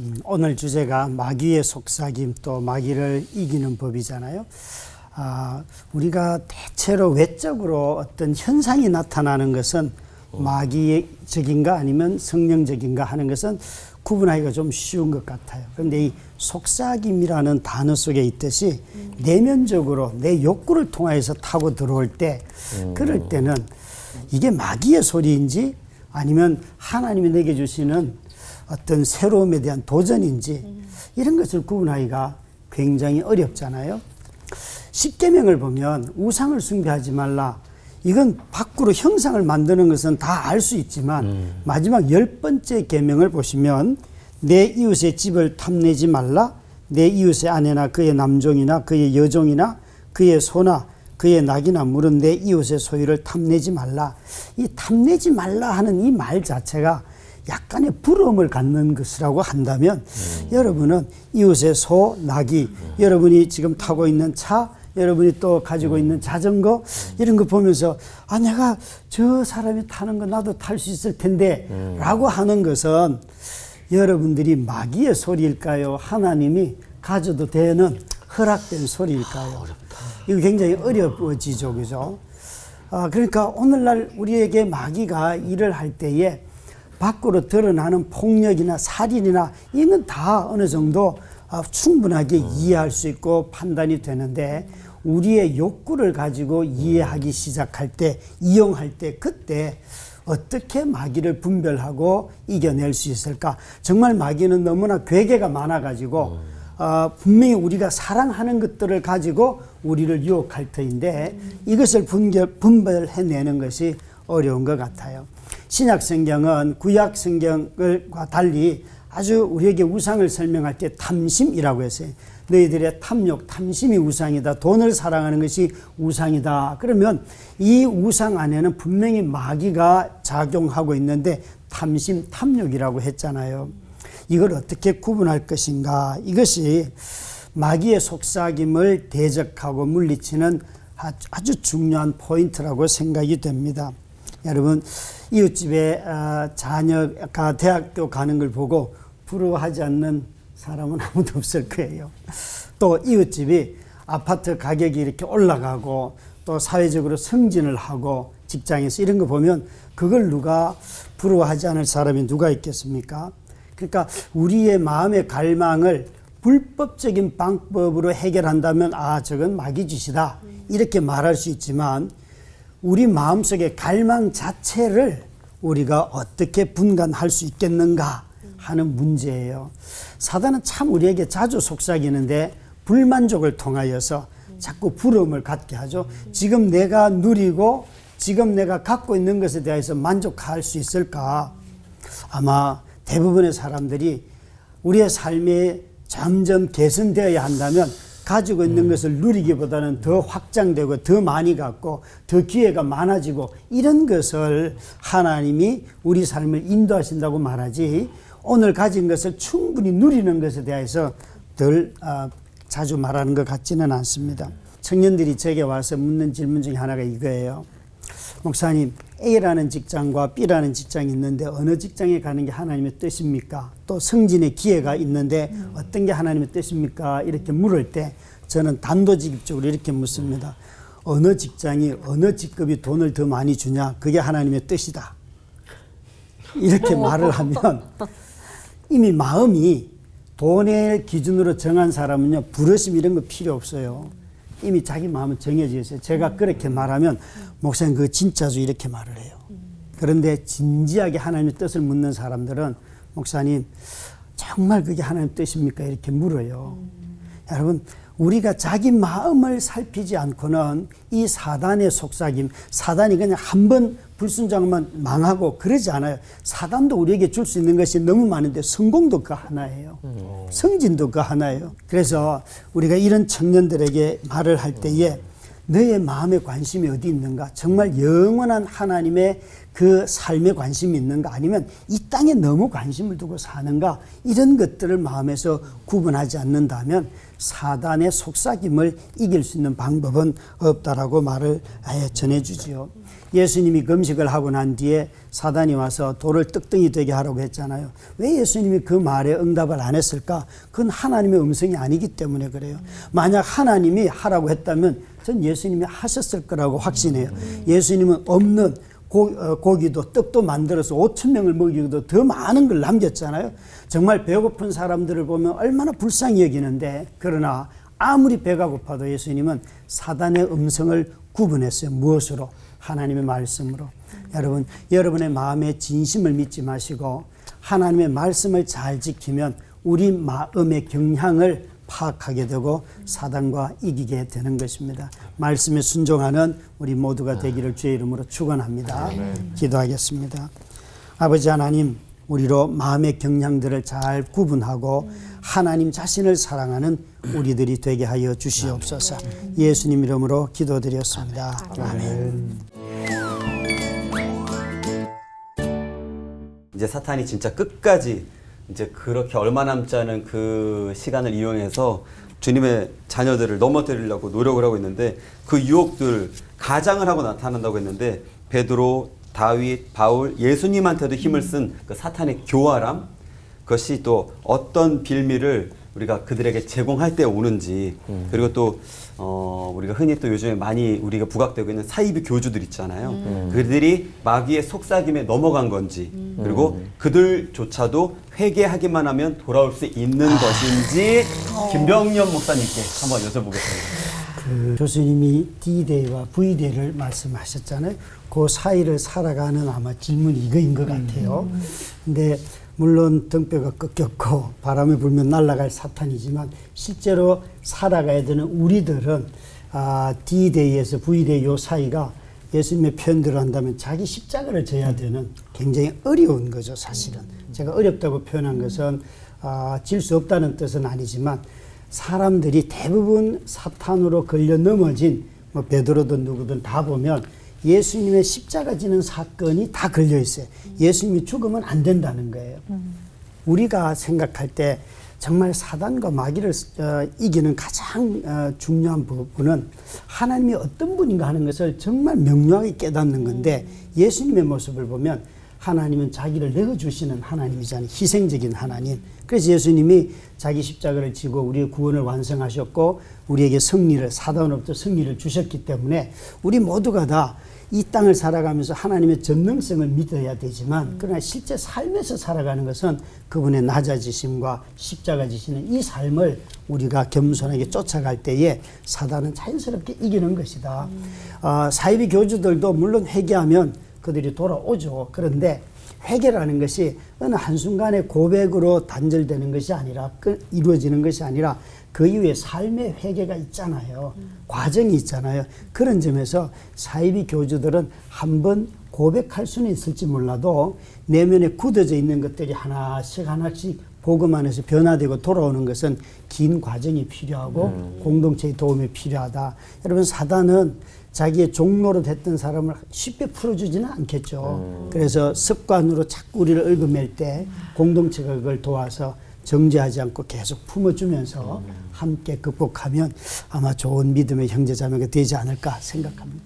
음, 오늘 주제가 마귀의 속삭임 또 마귀를 이기는 법이잖아요. 아, 우리가 대체로 외적으로 어떤 현상이 나타나는 것은 마귀적인가 아니면 성령적인가 하는 것은 구분하기가 좀 쉬운 것 같아요. 그런데 이 속삭임이라는 단어 속에 있듯이 내면적으로 내 욕구를 통하여서 타고 들어올 때 그럴 때는 이게 마귀의 소리인지 아니면 하나님이 내게 주시는 어떤 새로움에 대한 도전인지 이런 것을 구분하기가 굉장히 어렵잖아요. 십계명을 보면 우상을 숭배하지 말라. 이건 밖으로 형상을 만드는 것은 다 알 수 있지만 마지막 열 번째 계명을 보시면 내 이웃의 집을 탐내지 말라. 내 이웃의 아내나 그의 남종이나 그의 여종이나 그의 소나 그의 낙이나 물은 내 이웃의 소유를 탐내지 말라. 이 탐내지 말라 하는 이 말 자체가 약간의 부러움을 갖는 것이라고 한다면 여러분은 이웃의 소, 낙이 여러분이 지금 타고 있는 차, 여러분이 또 가지고 있는 자전거 이런 거 보면서 아 내가 저 사람이 타는 거 나도 탈 수 있을 텐데라고 하는 것은 여러분들이 마귀의 소리일까요? 하나님이 가져도 되는 허락된 소리일까요? 이거 굉장히 어려워지죠, 그죠? 아, 그러니까 오늘날 우리에게 마귀가 일을 할 때에 밖으로 드러나는 폭력이나 살인이나 이건 다 어느 정도 아, 충분하게 이해할 수 있고 판단이 되는데 우리의 욕구를 가지고 이해하기 시작할 때 이용할 때 그때 어떻게 마귀를 분별하고 이겨낼 수 있을까? 정말 마귀는 너무나 괴계가 많아가지고 어, 분명히 우리가 사랑하는 것들을 가지고 우리를 유혹할 터인데 이것을 분별, 분별해내는 것이 어려운 것 같아요. 신약 성경은 구약 성경과 달리 아주 우리에게 우상을 설명할 때 탐심이라고 했어요. 너희들의 탐욕, 탐심이 우상이다. 돈을 사랑하는 것이 우상이다. 그러면 이 우상 안에는 분명히 마귀가 작용하고 있는데 탐심, 탐욕이라고 했잖아요. 이걸 어떻게 구분할 것인가? 이것이 마귀의 속삭임을 대적하고 물리치는 아주 중요한 포인트라고 생각이 됩니다. 여러분 이웃집에 어, 자녀가 대학교 가는 걸 보고 부러워하지 않는 사람은 아무도 없을 거예요. 또 이웃집이 아파트 가격이 이렇게 올라가고 또 사회적으로 승진을 하고 직장에서 이런 거 보면 그걸 누가 부러워하지 않을 사람이 누가 있겠습니까? 그러니까 우리의 마음의 갈망을 불법적인 방법으로 해결한다면 아 저건 마귀짓이다 이렇게 말할 수 있지만 우리 마음속의 갈망 자체를 우리가 어떻게 분간할 수 있겠는가 하는 문제예요. 사단은 참 우리에게 자주 속삭이는데 불만족을 통하여서 자꾸 부러움을 갖게 하죠. 지금 내가 누리고 지금 내가 갖고 있는 것에 대해서 만족할 수 있을까? 아마 대부분의 사람들이 우리의 삶에 점점 개선되어야 한다면 가지고 있는 것을 누리기보다는 더 확장되고 더 많이 갖고 더 기회가 많아지고 이런 것을 하나님이 우리 삶을 인도하신다고 말하지 오늘 가진 것을 충분히 누리는 것에 대해서 덜 아, 자주 말하는 것 같지는 않습니다. 청년들이 제게 와서 묻는 질문 중에 하나가 이거예요. 목사님, A라는 직장과 B라는 직장이 있는데 어느 직장에 가는 게 하나님의 뜻입니까? 또 승진의 기회가 있는데 어떤 게 하나님의 뜻입니까? 이렇게 물을 때 저는 단도직입적으로 이렇게 묻습니다. 어느 직장이 어느 직급이 돈을 더 많이 주냐? 그게 하나님의 뜻이다. 이렇게 말을 하면 이미 마음이 돈의 기준으로 정한 사람은요, 부르심 이런 거 필요 없어요. 이미 자기 마음은 정해져 있어요. 제가 그렇게 말하면, 목사님, 그 진짜죠? 이렇게 말을 해요. 그런데 진지하게 하나님의 뜻을 묻는 사람들은, 목사님, 정말 그게 하나님의 뜻입니까? 이렇게 물어요. 여러분, 우리가 자기 마음을 살피지 않고는 이 사단의 속삭임, 사단이 그냥 한 번 불순종하면 망하고 그러지 않아요. 사단도 우리에게 줄 수 있는 것이 너무 많은데 성공도 그 하나예요. 성진도 그 하나예요. 그래서 우리가 이런 청년들에게 말을 할 때에 너의 마음의 관심이 어디 있는가? 정말 영원한 하나님의 그 삶에 관심이 있는가? 아니면 이 땅에 너무 관심을 두고 사는가? 이런 것들을 마음에서 구분하지 않는다면 사단의 속삭임을 이길 수 있는 방법은 없다라고 말을 아예 전해주지요. 예수님이 금식을 하고 난 뒤에 사단이 와서 돌을 떡덩이 되게 하라고 했잖아요. 왜 예수님이 그 말에 응답을 안 했을까? 그건 하나님의 음성이 아니기 때문에 그래요. 만약 하나님이 하라고 했다면 전 예수님이 하셨을 거라고 확신해요. 예수님은 없는 고, 어, 고기도 떡도 만들어서 5천 명을 먹이고도 더 많은 걸 남겼잖아요. 정말 배고픈 사람들을 보면 얼마나 불쌍히 여기는데 그러나 아무리 배가 고파도 예수님은 사단의 음성을 구분했어요. 무엇으로? 하나님의 말씀으로. 여러분, 여러분의 마음의 진심을 믿지 마시고 하나님의 말씀을 잘 지키면 우리 마음의 경향을 파악하게 되고 사단과 이기게 되는 것입니다. 말씀에 순종하는 우리 모두가 되기를 주의 이름으로 축원합니다. 기도하겠습니다. 아버지 하나님, 우리로 마음의 경향들을 잘 구분하고 하나님 자신을 사랑하는 우리들이 되게 하여 주시옵소서. 예수님 이름으로 기도드렸습니다. 아멘. 이제 사탄이 진짜 끝까지 이제 그렇게 얼마 남지 않은 그 시간을 이용해서 주님의 자녀들을 넘어뜨리려고 노력을 하고 있는데 그 유혹들 가장을 하고 나타난다고 했는데 베드로, 다윗, 바울, 예수님한테도 힘을 쓴 그 사탄의 교활함 그것이 또 어떤 빌미를 우리가 그들에게 제공할 때 오는지 그리고 또 어, 우리가 흔히 또 요즘에 많이 우리가 부각되고 있는 사이비 교주들 있잖아요. 그들이 마귀의 속삭임에 넘어간 건지 그리고 그들조차도 회개하기만 하면 돌아올 수 있는 것인지 김병년 목사님께 한번 여쭤보겠습니다. 그 교수님이 D-Day와 V-Day를 말씀하셨잖아요. 그 사이를 살아가는 아마 질문이 이거인 것 같아요. 근데 물론 등뼈가 꺾였고 바람이 불면 날아갈 사탄이지만 실제로 살아가야 되는 우리들은 아, D-Day에서 V-Day 요 사이가 예수님의 표현대로 한다면 자기 십자가를 져야 되는 굉장히 어려운 거죠, 사실은. 제가 어렵다고 표현한 것은 아, 질 수 없다는 뜻은 아니지만 사람들이 대부분 사탄으로 걸려 넘어진 뭐 베드로든 누구든 다 보면 예수님의 십자가 지는 사건이 다 걸려 있어요. 예수님이 죽으면 안 된다는 거예요. 우리가 생각할 때 정말 사단과 마귀를 어, 이기는 가장 어, 중요한 부분은 하나님이 어떤 분인가 하는 것을 정말 명료하게 깨닫는 건데 예수님의 모습을 보면 하나님은 자기를 내어주시는 하나님이잖아요. 희생적인 하나님. 그래서 예수님이 자기 십자가를 지고 우리의 구원을 완성하셨고 우리에게 승리를 사단으로부터 승리를 주셨기 때문에 우리 모두가 다 이 땅을 살아가면서 하나님의 전능성을 믿어야 되지만 그러나 실제 삶에서 살아가는 것은 그분의 낮아지심과 십자가 지시는 이 삶을 우리가 겸손하게 쫓아갈 때에 사단은 자연스럽게 이기는 것이다. 어, 사이비 교주들도 물론 회개하면 그들이 돌아오죠. 그런데 회개라는 것이 어느 한순간에 고백으로 단절되는 것이 아니라 그 이루어지는 것이 아니라 그 이후에 삶의 회개가 있잖아요. 과정이 있잖아요. 그런 점에서 사이비 교주들은 한 번 고백할 수는 있을지 몰라도 내면에 굳어져 있는 것들이 하나씩 하나씩 복음 안에서 변화되고 돌아오는 것은 긴 과정이 필요하고 공동체의 도움이 필요하다. 여러분 사단은 자기의 종로로 됐던 사람을 쉽게 풀어주지는 않겠죠. 그래서 습관으로 자꾸 우리를 얽어맬 때 공동체가 그걸 도와서 정죄하지 않고 계속 품어주면서 함께 극복하면 아마 좋은 믿음의 형제자매가 되지 않을까 생각합니다.